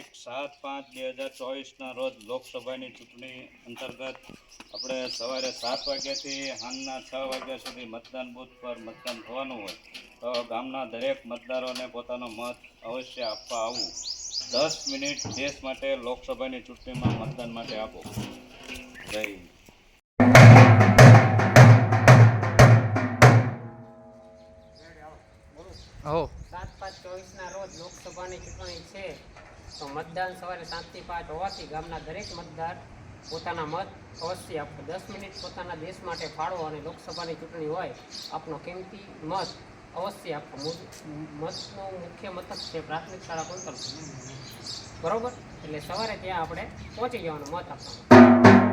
હજાર ચોવીસના રોજ લોકસભાની ચૂંટણી અંતર્ગત આપણે સવારે સાત વાગ્યાથી સાંજના છ વાગ્યા સુધી મતદાન બૂથ પર મતદાન થવાનું હોય તો ગામના દરેક મતદારોને પોતાનો મત અવશ્ય આપવા આવવું દસ મિનિટ દેશ માટે લોકસભાની ચૂંટણીમાં મતદાન માટે આપો. જય હો સાત પાંચ ચોવીસના રોજ લોકસભાની ચૂંટણી છે. તો મતદાન સવારે સાતથી પાંચ હોવાથી ગામના દરેક મતદાર પોતાના મત અવશ્ય આપો. દસ મિનિટ પોતાના દેશ માટે ફાળો અને લોકસભાની ચૂંટણી હોય, આપનો કિંમતી મત અવશ્ય આપો. મતનું મુખ્ય મથક છે પ્રાથમિક શાળા કુંતલ. બરોબર? એટલે સવારે ત્યાં આપણે પહોંચી જવાનું, મત આપવાનું.